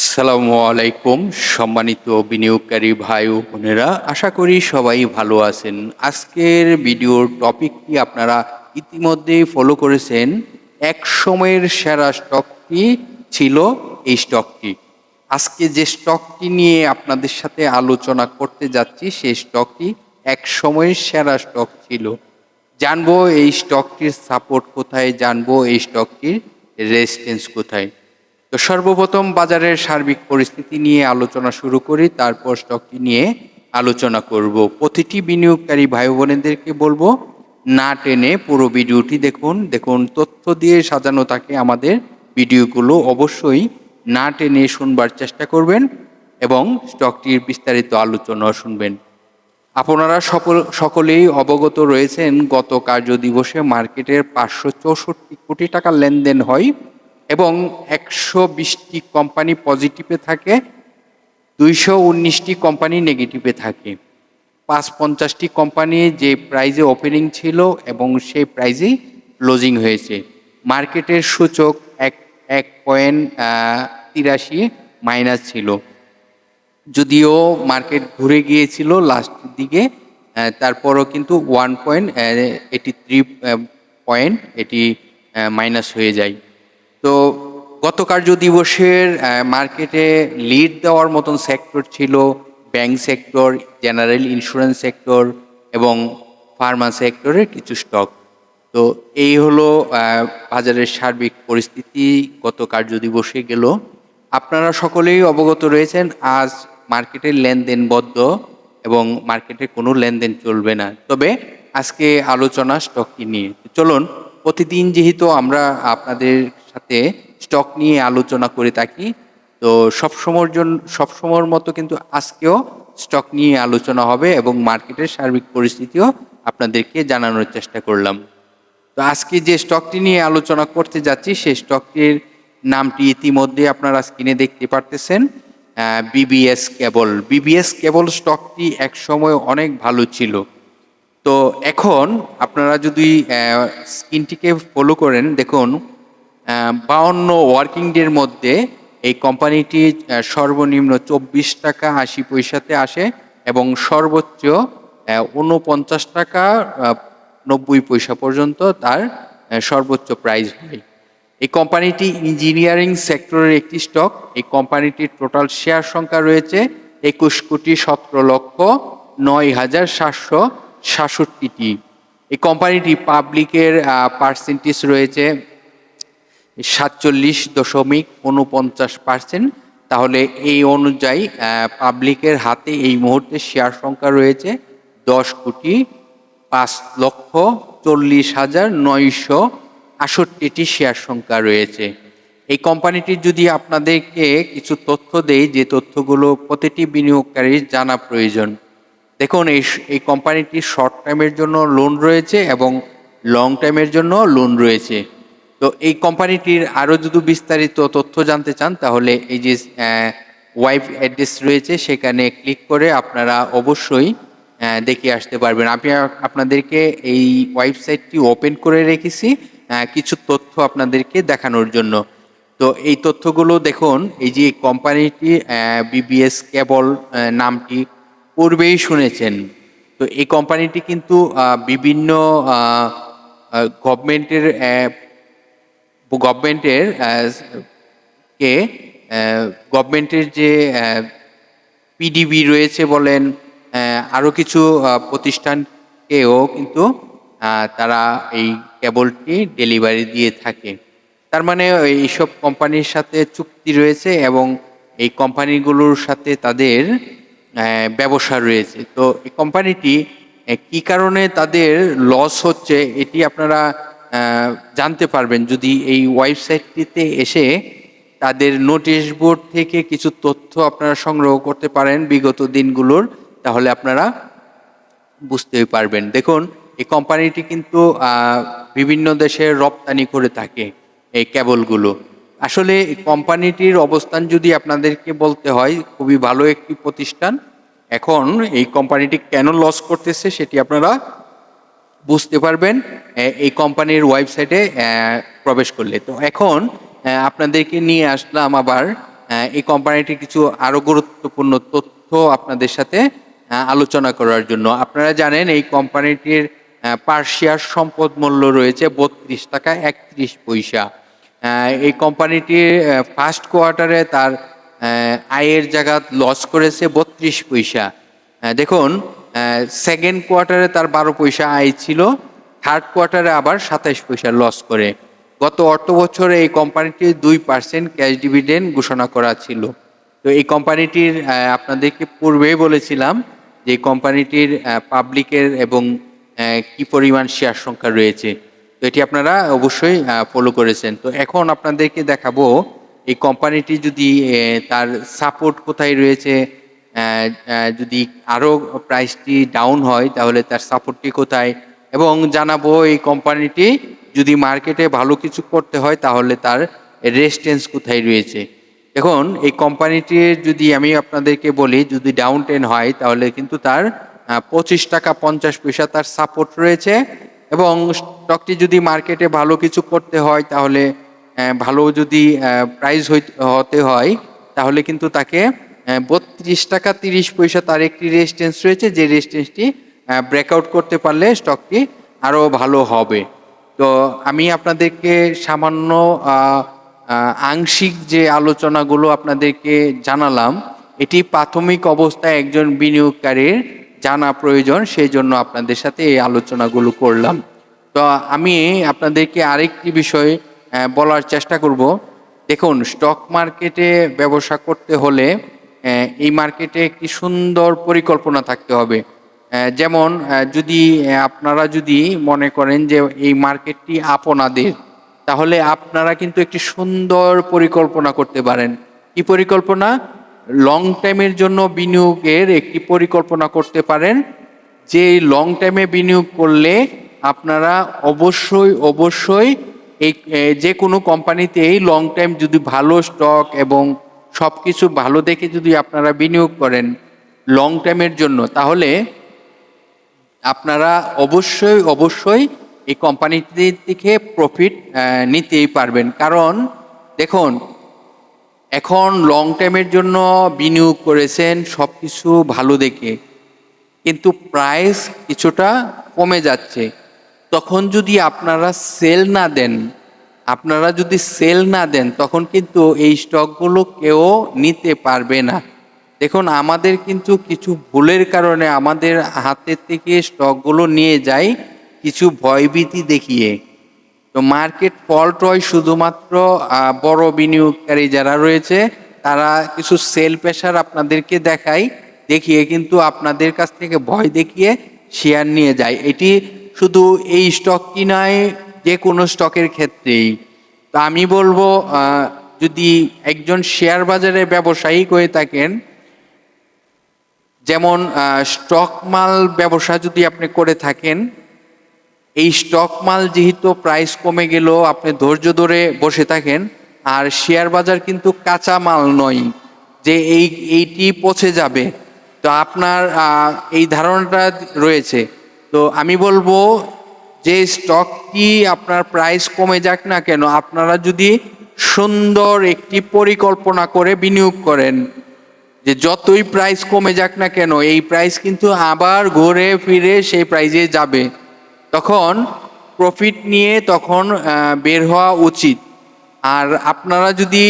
আসসালামু আলাইকুম, সম্মানিত বিনিয়োগকারী ভাই ও বোনেরা, আশা করি সবাই ভালো আছেন। আজকের ভিডিওর টপিকটি আপনারা ইতিমধ্যেই ফলো করেছেন। এক সময়ের সেরা স্টকটি ছিল এই স্টকটি। আজকে যে স্টকটি নিয়ে আপনাদের সাথে আলোচনা করতে যাচ্ছি, সেই স্টকটি এক সময়ের সেরা স্টক ছিল। জানব এই স্টকটির সাপোর্ট কোথায়? জানব এই স্টকটির রেজিস্ট্যান্স কোথায়? তো সর্বপ্রথম বাজারের সার্বিক পরিস্থিতি নিয়ে আলোচনা শুরু করি, তারপর স্টকটি নিয়ে আলোচনা করব। প্রতিটি বিনিয়োগকারী ভাই বোনেদেরকে বলব, না টেনে পুরো ভিডিওটি দেখুন। দেখুন, তথ্য দিয়ে সাজানো থাকে আমাদের ভিডিওগুলো। অবশ্যই না টেনে শুনবার চেষ্টা করবেন এবং স্টকটির বিস্তারিত আলোচনা শুনবেন। আপনারা সকল সকলেই অবগত রয়েছেন, গত কার্য দিবসে মার্কেটের পাঁচশো চৌষট্টি কোটি টাকা লেনদেন হয়। এবং একশো বিশটি কোম্পানি পজিটিভে থাকে, দুইশো উনিশটি কোম্পানি নেগেটিভে থাকে। পাঁচ পঞ্চাশটি কোম্পানি যে প্রাইজে ওপেনিং ছিল এবং সেই প্রাইজেই ক্লোজিং হয়েছে। মার্কেটের সূচক এক এক পয়েন্ট তিরাশি মাইনাস ছিল। যদিও মার্কেট ঘুরে গিয়েছিল লাস্টের দিকে তারপরও কিন্তু ওয়ান পয়েন্ট এটি থ্রি পয়েন্ট, এটি মাইনাস হয়ে যায়। তো গত কার্য দিবসের মার্কেটে লিড দেওয়ার মতন সেক্টর ছিল bank sector general insurance sector এবং ফার্মা সেক্টরের কিছু স্টক তো এই হলো বাজারের সার্বিক পরিস্থিতি গত কার্য দিবসে গেল। আপনারা সকলেই অবগত রয়েছেন, আজ মার্কেটের লেনদেন বদ্ধ এবং মার্কেটে কোনো লেনদেন চলবে না। তবে আজকে আলোচনা স্টকটি নিয়ে। চলুন, প্রতিদিন যেহেতু আমরা আপনাদের সাথে স্টক নিয়ে আলোচনা করে থাকি। তো সবসময়ের জন্য সবসময়ের মতো কিন্তু আজকেও স্টক নিয়ে আলোচনা হবে এবং মার্কেটের সার্বিক পরিস্থিতিও আপনাদেরকে জানানোর চেষ্টা করলাম। তো আজকে যে স্টকটি নিয়ে আলোচনা করতে যাচ্ছি, সেই স্টকটির নামটি ইতিমধ্যে আপনারা স্ক্রিনে দেখতে পারতেছেন। বিবিএস কেবল বিবিএস কেবল স্টকটি এক সময় অনেক ভালো ছিল। তো এখন আপনারা যদি স্ক্রিনটিকে ফলো করেন, দেখুন বাউন্ন ওয়ার্কিং ডের মধ্যে এই কোম্পানিটি সর্বনিম্ন চব্বিশ টাকা আশি পয়সাতে আসে এবং সর্বোচ্চ উনপঞ্চাশ টাকা নব্বই পয়সা পর্যন্ত তার সর্বোচ্চ প্রাইস হয়। এই কোম্পানিটি ইঞ্জিনিয়ারিং সেক্টরের একটি স্টক। এই কোম্পানিটির টোটাল শেয়ার সংখ্যা রয়েছে একুশ কোটি সতেরো লক্ষ নয় হাজার সাতশো সাতষট্টিটি। এই কোম্পানিটি পাবলিকের পার্সেন্টেজ রয়েছে সাতচল্লিশ দশমিক উনপঞ্চাশ পার্সেন্ট তাহলে এই অনুযায়ী পাবলিকের হাতে এই মুহূর্তে শেয়ার সংখ্যা রয়েছে দশ কোটি পাঁচ লক্ষ চল্লিশ হাজার নয়শো আষট্টিটি শেয়ার সংখ্যা রয়েছে। এই কোম্পানিটির যদি আপনাদেরকে কিছু তথ্য দেই, যে তথ্যগুলো প্রতিটি বিনিয়োগকারীর জানা প্রয়োজন। দেখুন, এই এই কোম্পানিটির শর্ট টাইমের জন্য লোন রয়েছে এবং লং টাইমের জন্য লোন রয়েছে। তো এই কোম্পানিটির আরও যদি বিস্তারিত তথ্য জানতে চান, তাহলে এই যে ওয়াইফ অ্যাড্রেস রয়েছে, সেখানে ক্লিক করে আপনারা অবশ্যই দেখে আসতে পারবেন। আমি আপনাদেরকে এই ওয়েবসাইটটি ওপেন করে রেখেছি কিছু তথ্য আপনাদেরকে দেখানোর জন্য। তো এই তথ্যগুলো দেখুন, এই যে কোম্পানিটি বিবিএস কেবল নামটি পূর্বেই শুনেছেন। তো এই কোম্পানিটি কিন্তু বিভিন্ন গভর্নমেন্টের গভর্নমেন্টের কে গভর্নমেন্টের যে পিডিবি রয়েছে বলেন আরও কিছু প্রতিষ্ঠানকেও কিন্তু তারা এই কেবলটি ডেলিভারি দিয়ে থাকে। তার মানে এইসব কোম্পানির সাথে চুক্তি রয়েছে এবং এই কোম্পানিগুলোর সাথে তাদের ব্যবসা রয়েছে। তো এই কোম্পানিটি কি কারণে তাদের লস হচ্ছে, এটি আপনারা জানতে পারবেন যদি এই ওয়েবসাইটটিতে এসে তাদের নোটিশ বোর্ড থেকে কিছু তথ্য আপনারা সংগ্রহ করতে পারেন বিগত দিনগুলোর, তাহলে আপনারা বুঝতে পারবেন। দেখুন, এই কোম্পানিটি কিন্তু বিভিন্ন দেশে রপ্তানি করে থাকে এই কেবলগুলো আসলে কোম্পানিটির অবস্থান যদি আপনাদেরকে বলতে হয়, খুবই ভালো একটি প্রতিষ্ঠান। এখন এই কোম্পানিটি কেন লস করতেছে, সেটি আপনারা বুঝতে পারবেন এই কোম্পানির ওয়েবসাইটে প্রবেশ করলে। তো এখন আপনাদেরকে নিয়ে আসলাম আবার এই কোম্পানিটির কিছু আরও গুরুত্বপূর্ণ তথ্য আপনাদের সাথে আলোচনা করার জন্য। আপনারা জানেন, এই কোম্পানিটির পার শেয়ার সম্পদ মূল্য রয়েছে বত্রিশ টাকা একত্রিশ পয়সা। এই কোম্পানিটির ফার্স্ট কোয়ার্টারে তার আয়ের জায়গা লস করেছে বত্রিশ পয়সা। দেখুন সেকেন্ড কোয়ার্টারে তার বারো পয়সা আয় ছিল থার্ড কোয়ার্টারে আবার সাতাইশ পয়সা লস করে। গত অর্থ বছরে এই কোম্পানিটি দুই পার্সেন্ট ক্যাশ ডিভিডেন্ড ঘোষণা করা ছিল। তো এই কোম্পানিটির আপনাদেরকে পূর্বেই বলেছিলাম যে কোম্পানিটির পাবলিকের এবং কি পরিমাণ শেয়ার সংখ্যা রয়েছে। তো এটি আপনারা অবশ্যই ফলো করেছেন। তো এখন আপনাদেরকে দেখাবো, এই কোম্পানিটি যদি তার সাপোর্ট কোথায় রয়েছে যদি আরও প্রাইসটি ডাউন হয়, তাহলে তার সাপোর্টটি কোথায়? এবং জানাব এই কোম্পানিটি যদি মার্কেটে ভালো কিছু করতে হয়, তাহলে তার রেজিস্ট্যান্স কোথায় রয়েছে? দেখুন, এই কোম্পানিটির যদি আমি আপনাদেরকে বলি, যদি ডাউন টেন হয়, তাহলে কিন্তু তার পঁচিশ টাকা পঞ্চাশ পয়সা তার সাপোর্ট রয়েছে। এবং স্টকটি যদি মার্কেটে ভালো কিছু করতে হয়, তাহলে ভালো যদি প্রাইস হতে হয়, তাহলে কিন্তু তাকে বত্রিশ টাকা তিরিশ পয়সা তার একটি রেজিস্ট্যান্স রয়েছে, যে রেজিস্ট্যান্সটি ব্রেকআউট করতে পারলে স্টকটি আরও ভালো হবে। তো আমি আপনাদেরকে সামান্য আংশিক যে আলোচনাগুলো আপনাদেরকে জানালাম, এটি প্রাথমিক অবস্থায় একজন বিনিয়োগকারীর জানা প্রয়োজন সেই জন্য আপনাদের সাথে এই আলোচনাগুলো করলাম। তো আমি আপনাদেরকে আরেকটি বিষয় বলার চেষ্টা করব। দেখুন স্টক মার্কেটে ব্যবসা করতে হলে এই মার্কেটে একটি সুন্দর পরিকল্পনা থাকতে হবে। যেমন যদি আপনারা যদি মনে করেন যে এই মার্কেটটি আপনাদের, তাহলে আপনারা কিন্তু একটি সুন্দর পরিকল্পনা করতে পারেন। কি পরিকল্পনা? লং টাইমের জন্য বিনিয়োগের একটি পরিকল্পনা করতে পারেন, যে লং টাইমে বিনিয়োগ করলে আপনারা অবশ্যই অবশ্যই এই যে কোনো কোম্পানিতেই লং টাইম যদি ভালো স্টক এবং সব কিছু ভালো দেখে যদি আপনারা বিনিয়োগ করেন লং টাইমের জন্য, তাহলে আপনারা অবশ্যই অবশ্যই এই কোম্পানিটির থেকে প্রফিট নিতেই পারবেন। কারণ দেখুন, এখন লং টাইমের জন্য বিনিয়োগ করেছেন সব কিছু ভালো দেখে, কিন্তু প্রাইস কিছুটা কমে যাচ্ছে। তখন যদি আপনারা সেল না দেন আপনারা যদি সেল না দেন, তখন কিন্তু এই স্টকগুলো কেউ নিতে পারবে না। দেখুন, আমাদের কিন্তু কিছু ভুলের কারণে আমাদের হাতের থেকে স্টকগুলো নিয়ে যায় কিছু ভয়ভীতি দেখিয়ে। তো মার্কেট ফল্ট হয় শুধুমাত্র বড় বিনিয়োগকারী যারা রয়েছে, তারা কিছু সেল প্রেশার আপনাদেরকে দেখায় দেখিয়ে কিন্তু আপনাদের কাছ থেকে ভয় দেখিয়ে শেয়ার নিয়ে যায়। এটি শুধু এই স্টকটি নয় যে কোনো স্টকের ক্ষেত্রেই। তো আমি বলব যদি একজন শেয়ার বাজারে ব্যবসায়িক হয়ে থাকেন, যেমন স্টক মাল ব্যবসা যদি আপনি করে থাকেন, এই স্টক মাল যেহেতু প্রাইস কমে গেল আপনি ধৈর্য ধরে বসে থাকেন, আর শেয়ার বাজার কিন্তু কাঁচা মাল নয়, যে এই, এইটি পচে যাবে। তো আপনার এই ধারণাটা রয়েছে। তো আমি বলব যে স্টকটি আপনার প্রাইস কমে যাক না কেন, আপনারা যদি সুন্দর একটি পরিকল্পনা করে বিনিয়োগ করেন, যে যতই প্রাইস কমে যাক না কেন, এই প্রাইস কিন্তু আবার ঘুরে ফিরে সেই প্রাইজে যাবে। তখন প্রফিট নিয়ে তখন বের হওয়া উচিত। আর আপনারা যদি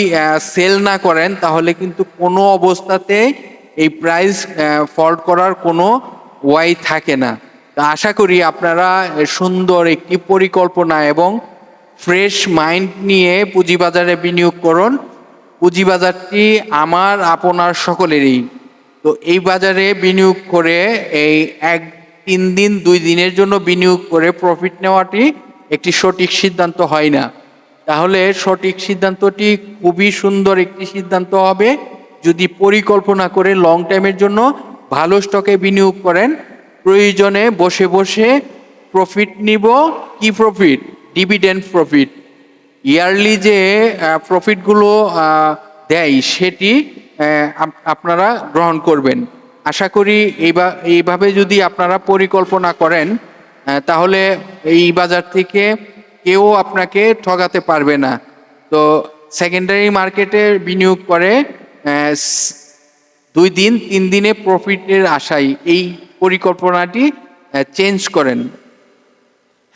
সেল না করেন, তাহলে কিন্তু কোনো অবস্থাতে এই প্রাইস ফল্ট করার কোনো ওয়াই থাকে না। আশা করি আপনারা সুন্দর একটি পরিকল্পনা এবং ফ্রেশ মাইন্ড নিয়ে পুঁজিবাজারে বিনিয়োগ করুন। পুঁজিবাজারটি আমার, আপনার সকলেরই। তো এই বাজারে বিনিয়োগ করে এই এক, তিন দিন, দুই দিনের জন্য বিনিয়োগ করে প্রফিট নেওয়াটি একটি সঠিক সিদ্ধান্ত হয় না। তাহলে সঠিক সিদ্ধান্তটি খুবই সুন্দর একটি সিদ্ধান্ত হবে। যদি পরিকল্পনা করে লং টাইমের জন্য ভালো স্টকে বিনিয়োগ করেন প্রয়োজনে বসে বসে প্রফিট নিব। কি প্রফিট ডিভিডেন্ড প্রফিট ইয়ারলি যে প্রফিটগুলো দেয়, সেটি আপ- আপনারা গ্রহণ করবেন। আশা করি এইভাবে যদি আপনারা পরিকল্পনা করেন তাহলে এই বাজার থেকে কেউ আপনাকে ঠকাতে পারবে না। তো সেকেন্ডারি মার্কেটে বিনিয়োগ করে দুই দিন, তিন দিনে প্রফিটের আশায় এই পরিকল্পনাটি চেঞ্জ করেন।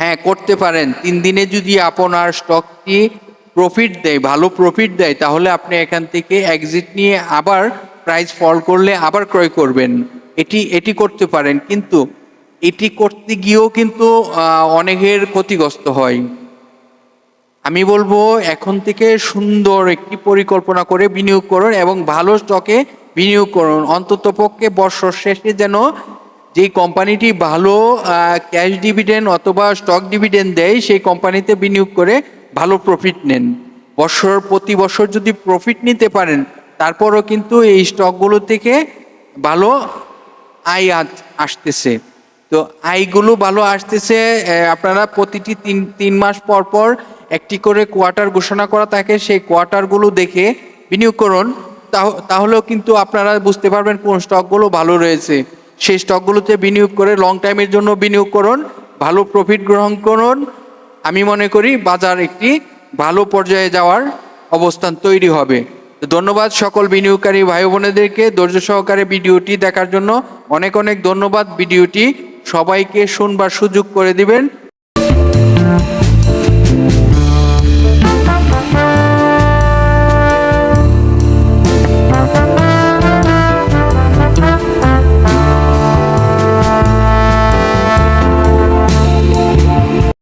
হ্যাঁ করতে পারেন। তিন দিনে যদি আপনার স্টকটি প্রফিট দেয়, ভালো প্রফিট দেয়, তাহলে আপনি এখান থেকে এক্সিট নিয়ে আবার প্রাইস ফল করলে আবার ক্রয় করবেন। এটি এটি করতে পারেন। কিন্তু এটি করতে গিয়েও কিন্তু অনেকের ক্ষতিগ্রস্ত হয়। আমি বলব, এখন থেকে সুন্দর একটি পরিকল্পনা করে বিনিয়োগ করুন এবং ভালো স্টকে বিনিয়োগ করুন। অন্তত পক্ষে বছর শেষে যেন যেই কোম্পানিটি ভালো ক্যাশ ডিভিডেন্ড অথবা স্টক ডিভিডেন্ড দেয়, সেই কোম্পানিতে বিনিয়োগ করে ভালো প্রফিট নেন। বছর প্রতি বছর যদি প্রফিট নিতে পারেন, তারপরও কিন্তু এই স্টকগুলো থেকে ভালো আয় আসতেছে। তো আয়গুলো ভালো আসতেছে আপনারা প্রতিটি তিন তিন মাস পর পর একটি করে কোয়ার্টার ঘোষণা করা থাকে, সেই কোয়ার্টারগুলো দেখে বিনিয়োগ করুন। তাহ- তাহলেও কিন্তু আপনারা বুঝতে পারবেন কোন স্টকগুলো ভালো রয়েছে। সেই স্টকগুলোতে বিনিয়োগ করে লং টাইমের জন্য বিনিয়োগ করুন, ভালো প্রফিট গ্রহণ করুন। আমি মনে করি বাজার একটি ভালো পর্যায়ে যাওয়ার অবস্থান তৈরি হবে। ধন্যবাদ সকল বিনিয়োগকারী ভাই বোনেদেরকে ধৈর্য সহকারে ভিডিওটি দেখার জন্য। অনেক অনেক ধন্যবাদ। ভিডিওটি সবাইকে শুনবার সুযোগ করে দিবেন।